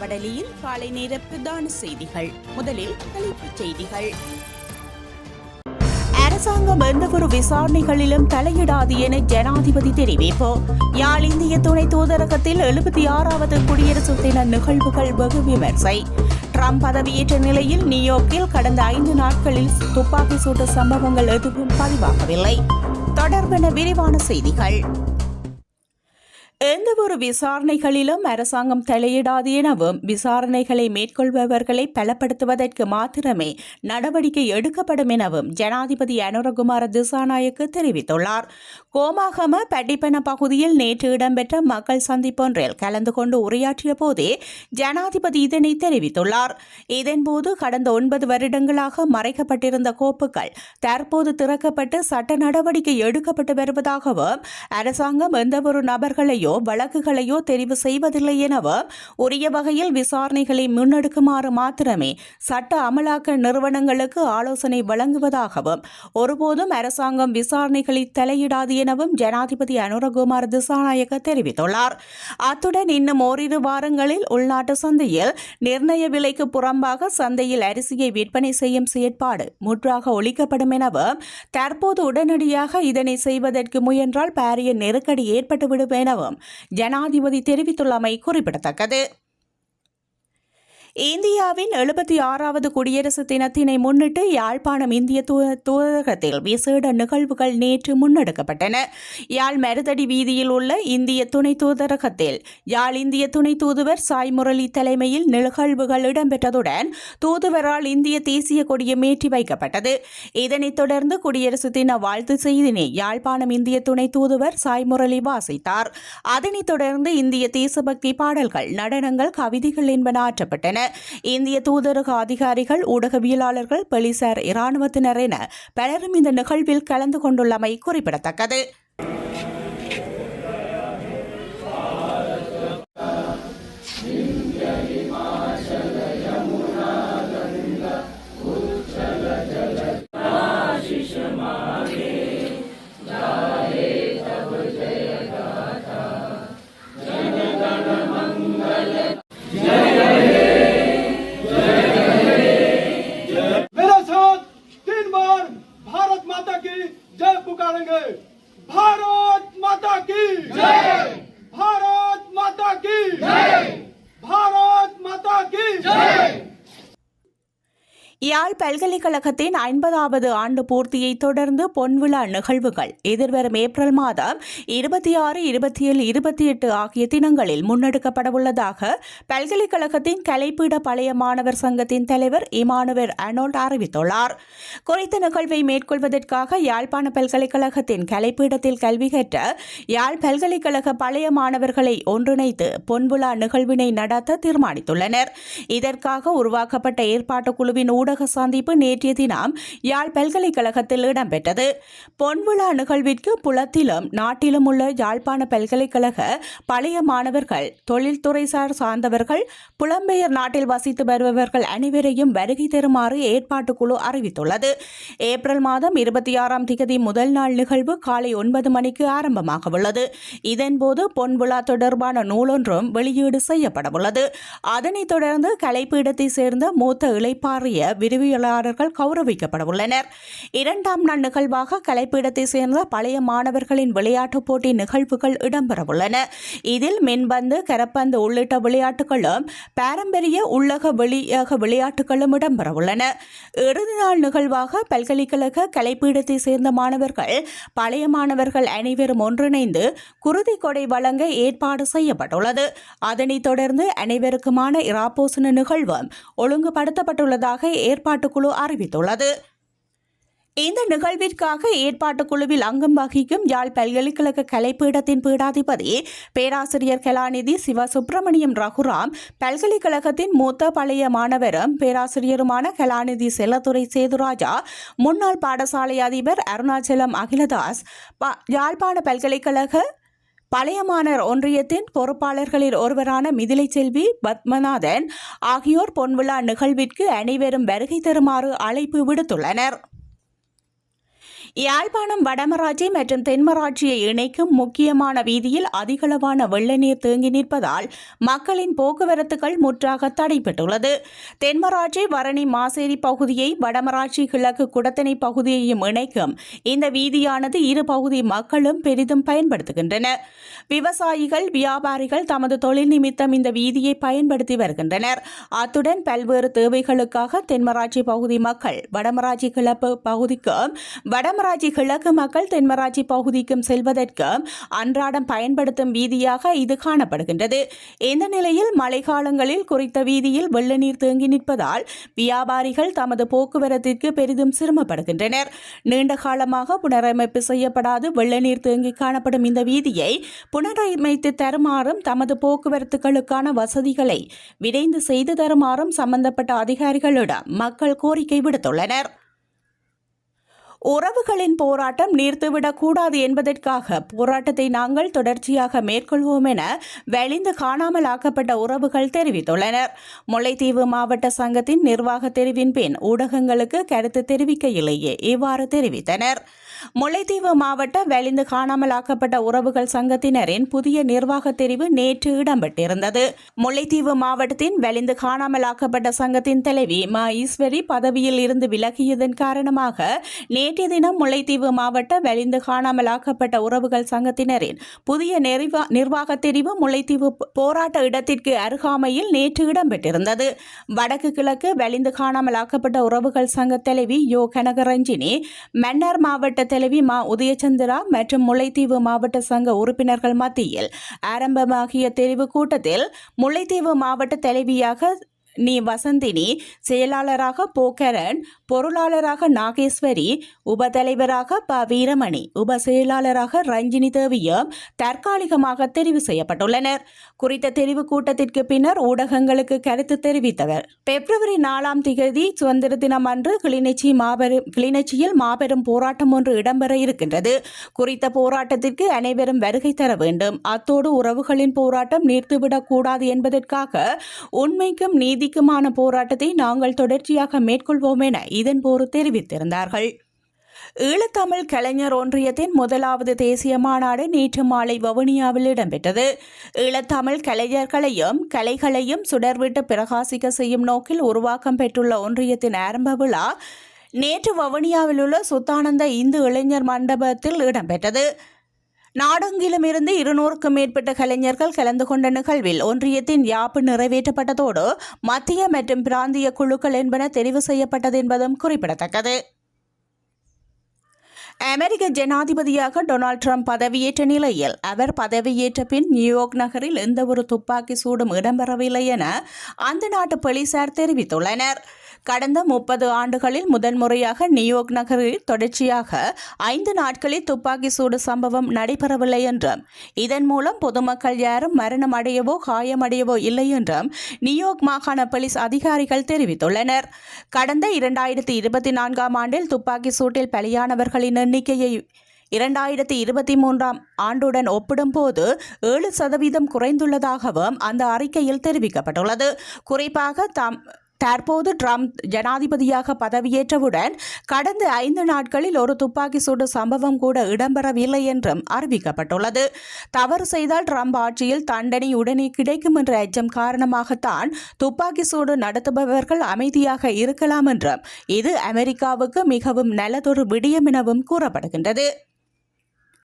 வடலியில் காலை நேர பிரதான செய்திகள். முதலில் தலைப்புச் செய்திகள். அரசாங்கம் எந்தவொரு விசாரணைகளிலும் தலையிடாது என ஜனாதிபதி தெரிவிப்பு. யாழ் இந்திய துணை தூதரகத்தில் எழுபத்தி ஆறாவது குடியரசு தின நிகழ்வுகள் வெகு விமர்சை. ட்ரம்ப் பதவியேற்ற நிலையில் நியூயார்க்கில் கடந்த ஐந்து நாட்களில் துப்பாக்கி சூட்டு சம்பவங்கள் எதுவும் பதிவாகவில்லை. தொடர்பென விரிவான செய்திகள். எந்தவொரு விசாரணைகளிலும் அரசாங்கம் தலையிடாது எனவும் விசாரணைகளை மேற்கொள்பவர்களை பலப்படுத்துவதற்கு மாத்திரமே நடவடிக்கை எடுக்கப்படும் எனவும் ஜனாதிபதி அனுரகுமார திசாநாயக்கு தெரிவித்துள்ளார். கோமாகம பட்டிப்பன பகுதியில் நேற்று இடம்பெற்ற மக்கள் சந்திப்பொன்றில் கலந்து கொண்டு உரையாற்றிய போதே ஜனாதிபதி இதனை தெரிவித்துள்ளார். இதன்போது கடந்த ஒன்பது வருடங்களாக மறைக்கப்பட்டிருந்த கோப்புகள் தற்போது திறக்கப்பட்டு சட்ட நடவடிக்கை எடுக்கப்பட்டு வருவதாகவும் அரசாங்கம் எந்தவொரு நபர்களையோ வழக்குகளையோ தெரிவு செய்வதில்லை எனவும் உரிய வகையில் விசாரணைகளை முன்னெடுக்குமாறு மாத்திரமே சட்ட அமலாக்க நிறுவனங்களுக்கு ஆலோசனை வழங்குவதாகவும் ஒருபோதும் அரசாங்கம் விசாரணைகளில் தலையிடாது எனவும் ஜனாதிபதி அனுரகுமார் திசாநாயக்க தெரிவித்துள்ளார். அத்துடன் இன்னும் ஓரிரு வாரங்களில் உள்நாட்டு சந்தையில் நிர்ணய விலைக்கு புறம்பாக சந்தையில் அரிசியை விற்பனை செய்யும் செயற்பாடு முற்றாக ஒழிக்கப்படும் எனவும் தற்போது உடனடியாக இதனை செய்வதற்கு முயன்றால் பாரிய நெருக்கடி ஏற்பட்டுவிடும் எனவும் ஜனாதிபதி தெரிவித்துள்ளமை குறிப்பிடத்தக்கது. இந்தியாவின் எழுபத்தி ஆறாவது குடியரசு தினத்தினை முன்னிட்டு யாழ்ப்பாணம் இந்திய தூ- தூதரகத்தில் விசேட நிகழ்வுகள் நேற்று முன்னெடுக்கப்பட்டன. யாழ் மருதடி வீதியில் உள்ள இந்திய துணை தூதரகத்தில் யாழ் இந்திய துணை தூதுவர் சாய் முரளி தலைமையில் நிகழ்வுகள் இடம்பெற்றதுடன் தூதுவரால் இந்திய தேசிய கொடியும் ஏற்றி வைக்கப்பட்டது. இதனைத் தொடர்ந்து குடியரசு தின வாழ்த்து செய்தினை யாழ்ப்பாணம் இந்திய துணை தூதுவர் சாய் முரளி வாசித்தார். அதனைத் தொடர்ந்து இந்திய தேசபக்தி பாடல்கள் நடனங்கள் கவிதைகள் என்பன ஆற்றப்பட்டன. இந்திய தூதரக அதிகாரிகள் ஊடகவியலாளர்கள் போலீசார் இராணுவத்தினர் என பலரும் இந்த நிகழ்வில் கலந்து கொண்டுள்ளமை குறிப்பிடத்தக்கது. யாழ் பல்கலைக்கழகத்தின் ஐம்பதாவது ஆண்டு பூர்த்தியை தொடர்ந்து பொன்விழா நிகழ்வுகள் எதிர்வரும் ஏப்ரல் மாதம் இருபத்தி ஆறு இருபத்தி ஏழு இருபத்தி எட்டு ஆகிய தினங்களில் முன்னெடுக்கப்படவுள்ளதாக பல்கலைக்கழகத்தின் கலைப்பீட பழைய மாணவர் சங்கத்தின் தலைவர் இமானுவேர் அனோல்ட் அறிவித்துள்ளார். குறித்த நிகழ்வை மேற்கொள்வதற்காக யாழ்ப்பாண பல்கலைக்கழகத்தின் கலைப்பீடத்தில் கல்வி கற்ற யாழ் பல்கலைக்கழக பழைய மாணவர்களை ஒன்றிணைத்து பொன்விழா நிகழ்வினை நடத்த தீர்மானித்துள்ளனர். இதற்காக உருவாக்கப்பட்ட ஏற்பாட்டு குழுவின் ஊடக சந்திப்பு நேற்றைய தினம் யாழ் பல்கலைக்கழகத்தில் இடம்பெற்றது. பொன்விழா நிகழ்விற்கு புலத்திலும் நாட்டிலும் உள்ள யாழ்ப்பாண பல்கலைக்கழக பழைய மாணவர்கள் தொழில்துறைசார் சார்ந்தவர்கள் புலம்பெயர் நாட்டில் வசித்து வருபவர்கள் அனைவரையும் வருகை தருமாறு ஏற்பாட்டு குழு அறிவித்துள்ளது. ஏப்ரல் மாதம் இருபத்தி ஆறாம் திகதி முதல் நாள் நிகழ்வு காலை ஒன்பது மணிக்கு ஆரம்பமாக உள்ளது இதன்போது பொன்விழா தொடர்பான நூலொன்றும் வெளியீடு செய்யப்படவுள்ளது. அதனைத் தொடர்ந்து கலைப்பீடத்தை சேர்ந்த மூத்த இளைப்பாறிய விரிவியலாளர்கள் கௌரவிக்கப்படவுள்ளனர். இரண்டாம் நாள் நிகழ்வாக கலைப்பீடத்தை சேர்ந்த பழைய மாணவர்களின் விளையாட்டுப் போட்டி நிகழ்வுகள் இடம்பெறவுள்ளன. இதில் மின்பந்து கரப்பந்து உள்ளிட்ட விளையாட்டுகளும் பாரம்பரிய உள்ளக வெளியக விளையாட்டுகளும் இடம்பெறவுள்ளன. இறுதி நாள் நிகழ்வாக பல்கலைக்கழக கலைப்பீடத்தை சேர்ந்த மாணவர்கள் பழைய மாணவர்கள் அனைவரும் ஒன்றிணைந்து குருதி கொடை வழங்க ஏற்பாடு செய்யப்பட்டுள்ளது. அதனைத் தொடர்ந்து அனைவருக்குமான இராப்போசன நிகழ்வும் ஒழுங்குபடுத்தப்பட்டுள்ளதாக ஏற்பாட்டுக்குழு அறிவித்துள்ளது. இந்த நிகழ்விற்காக ஏற்பாட்டுக் குழுவில் அங்கம் வகிக்கும் யாழ் பல்கலைக்கழக கலைப்பீடத்தின் பீடாதிபதி பேராசிரியர் கலாநிதி சிவ சுப்பிரமணியம் ரகுராம் பல்கலைக்கழகத்தின் மூத்த பழைய மாணவரும் பேராசிரியருமான கலாநிதி செல்லத்துறை சேதுராஜா முன்னாள் பாடசாலை அதிபர் அருணாச்சலம் அகிலதாஸ் யாழ்ப்பாண பல்கலைக்கழக பழையமானர் ஒன்றியத்தின் பொறுப்பாளர்களில் ஒருவரான மிதிலை செல்வி பத்மநாதன் ஆகியோர் பொன்விழா நிகழ்விற்கு அனைவரும் வருகை தருமாறு அழைப்பு விடுத்துள்ளனர். யாழ்ப்பாணம் வடமராட்சி மற்றும் தென்மராட்சியை இணைக்கும் முக்கியமான வீதியில் அதிகளவான வெள்ள நீர் தேங்கி நிற்பதால் மக்களின் போக்குவரத்துகள் முற்றாக தடைப்பட்டுள்ளது தென்மராட்சி வரணி மாசேரி பகுதியை வடமராட்சி கிழக்கு குடத்தனை பகுதியையும் இணைக்கும் இந்த வீதியானது இரு பகுதி மக்களும் பெரிதும் பயன்படுத்துகின்றனர் விவசாயிகள் வியாபாரிகள் தமது தொழில் நிமித்தம் இந்த வீதியை பயன்படுத்தி வருகின்றனர். அத்துடன் பல்வேறு தேவைகளுக்காக தென்மராட்சி பகுதி மக்கள் வடமராட்சி கிழக்கு பகுதிக்கும் வடமராட்சி கிழக்கு மக்கள் தென்மராட்சி பகுதிக்கும் செல்வதற்கு அன்றாடம் பயன்படுத்தும் வீதியாக இது காணப்படுகின்றது. இந்த நிலையில் மழைக்காலங்களில் குறித்த வீதியில் வெள்ள நீர் தேங்கி நிற்பதால் வியாபாரிகள் தமது போக்குவரத்திற்கு பெரிதும் சிரமப்படுகின்றனர். நீண்ட காலமாக புனரமைப்பு செய்யப்படாது வெள்ள நீர் தேங்கி காணப்படும் இந்த வீதியை புனரமைத்து தருமாறும் தமது போக்குவரத்துகளுக்கான வசதிகளை விரைந்து செய்து தருமாறும் சம்பந்தப்பட்ட அதிகாரிகளிடம் மக்கள் கோரிக்கை விடுத்துள்ளனர். உறவுகளின் போராட்டம் நீர்த்துவிடக்கூடாது என்பதற்காக போராட்டத்தை நாங்கள் தொடர்ச்சியாக மேற்கொள்வோம் என வெளிந்து காணாமல் ஆக்கப்பட்ட உறவுகள் தெரிவித்துள்ளனர். முல்லைத்தீவு மாவட்ட சங்கத்தின் நிர்வாக தெரிவின் பின் ஊடகங்களுக்கு கருத்து தெரிவிக்கையிலேயே இவ்வாறு தெரிவித்தனர். முல்லைத்தீவு மாவட்ட வெளிந்து காணாமல் ஆக்கப்பட்ட உறவுகள் சங்கத்தினரின் புதிய நிர்வாக தெரிவு நேற்று இடம்பெற்றிருந்தது. முல்லைத்தீவு மாவட்டத்தின் வெளிந்து காணாமல் ஆக்கப்பட்ட சங்கத்தின் தலைவி மா ஈஸ்வரி பதவியில் இருந்து விலகியதன் காரணமாக நேற்றைய தினம் முல்லைத்தீவு மாவட்ட வெளிந்து காணாமல் ஆக்கப்பட்ட உறவுகள் சங்கத்தினரின் புதிய நிர்வாக தெரிவு முல்லைத்தீவு போராட்ட இடத்திற்கு அருகாமையில் நேற்று இடம்பெற்றிருந்தது. வடக்கு கிழக்கு வெளிந்து காணாமல் ஆக்கப்பட்ட உறவுகள் சங்க தலைவி யோ. கனகரஞ்சினி மன்னார் மாவட்ட தலைவி மா. உதயச்சந்திரா மற்றும் முல்லைத்தீவு மாவட்ட சங்க உறுப்பினர்கள் மத்தியில் ஆரம்பமாகிய தெரிவு கூட்டத்தில் முல்லைத்தீவு மாவட்ட தலைவியாக நீ வசந்தினி செயலாளராக போக்கரன் பொருளாளராக நாகேஸ்வரி உபதலைவராக ப. வீரமணி உப. செயலாளராக ரஞ்சினி தேவியும் தற்காலிகமாக தெரிவு செய்யப்பட்டுள்ளனர். குறித்த தெரிவு கூட்டத்திற்கு பின்னர் ஊடகங்களுக்கு கருத்து தெரிவித்தவர். பிப்ரவரி நாலாம் திகதி சுதந்திர தினம் அன்று கிளிநொச்சி மாபெரும் கிளிநொச்சியில் மாபெரும் போராட்டம் ஒன்று இடம்பெற இருக்கின்றது. குறித்த போராட்டத்திற்கு அனைவரும் வருகை தர வேண்டும். அத்தோடு உறவுகளின் போராட்டம் நீர்த்துவிடக் கூடாது என்பதற்காக உண்மைக்கும் நீதி நீக்குமான போராட்டத்தை நாங்கள் தொடர்ச்சியாக மேற்கொள்வோம் என இதன்போது தெரிவித்திருந்தார்கள். ஈழத்தமிழ் கலைஞர் ஒன்றியத்தின் முதலாவது தேசிய மாநாடு நேற்று மாலை வவுனியாவில் இடம்பெற்றது. ஈழத்தமிழ் கலைஞர்களையும் கலைகளையும் சுடர்விட்டு பிரகாசிக்க செய்யும் நோக்கில் உருவாக்கம் பெற்றுள்ள ஒன்றியத்தின் ஆரம்ப விழா நேற்று வவுனியாவில் உள்ள சுத்தானந்த இந்து இளைஞர் மண்டபத்தில் இடம்பெற்றது. நாடெங்கிலும் இருந்து இருநூறுக்கும் மேற்பட்ட கலைஞர்கள் கலந்து கொண்ட நிகழ்வில் ஒன்றியத்தின் யாப்பு நிறைவேற்றப்பட்டதோடு மத்திய மற்றும் பிராந்திய குழுக்கள் என்பன தெரிவு செய்யப்பட்டது என்பதும் குறிப்பிடத்தக்கது. அமெரிக்க ஜனாதிபதியாக டொனால்ட் ட்ரம்ப் பதவியேற்ற நிலையில் அவர் பதவியேற்ற பின் நியூயார்க் நகரில் எந்தவொரு துப்பாக்கி சூடும் இடம்பெறவில்லை என அந்த நாட்டு போலீசார் தெரிவித்துள்ளனர். கடந்த முப்பது ஆண்டுகளில் முதன்முறையாக நியூயோர்க் நகரில் தொடர்ச்சியாக ஐந்து நாட்களில் துப்பாக்கி சூடு சம்பவம் நடைபெறவில்லை என்றும் இதன் மூலம் பொதுமக்கள் யாரும் மரணம் அடையவோ காயமடையவோ இல்லை என்றும் நியூயோர்க் மாகாண போலீஸ் அதிகாரிகள் தெரிவித்துள்ளனர். கடந்த இரண்டாயிரத்தி இருபத்தி நான்காம் ஆண்டில் துப்பாக்கி சூட்டில் பலியானவர்களின் எண்ணிக்கையை இரண்டாயிரத்தி இருபத்தி மூன்றாம் ஆண்டுடன் ஒப்பிடும்போது ஏழு சதவீதம் குறைந்துள்ளதாகவும் அந்த அறிக்கையில் தெரிவிக்கப்பட்டுள்ளது. குறிப்பாக தாம் தற்போது ட்ரம்ப் ஜனாதிபதியாக பதவியேற்றவுடன் கடந்த ஐந்து நாட்களில் ஒரு துப்பாக்கி சூடு சம்பவம் கூட இடம்பெறவில்லை என்றும் அறிவிக்கப்பட்டுள்ளது. தவறு செய்தால் ட்ரம்ப் ஆட்சியில் தண்டனை உடனே கிடைக்கும் என்ற அச்சம் காரணமாகத்தான் துப்பாக்கி சூடு நடத்துபவர்கள் அமைதியாக இருக்கலாம் என்றும் இது அமெரிக்காவுக்கு மிகவும் நல்லதொரு விடயம் எனவும் கூறப்படுகின்றது.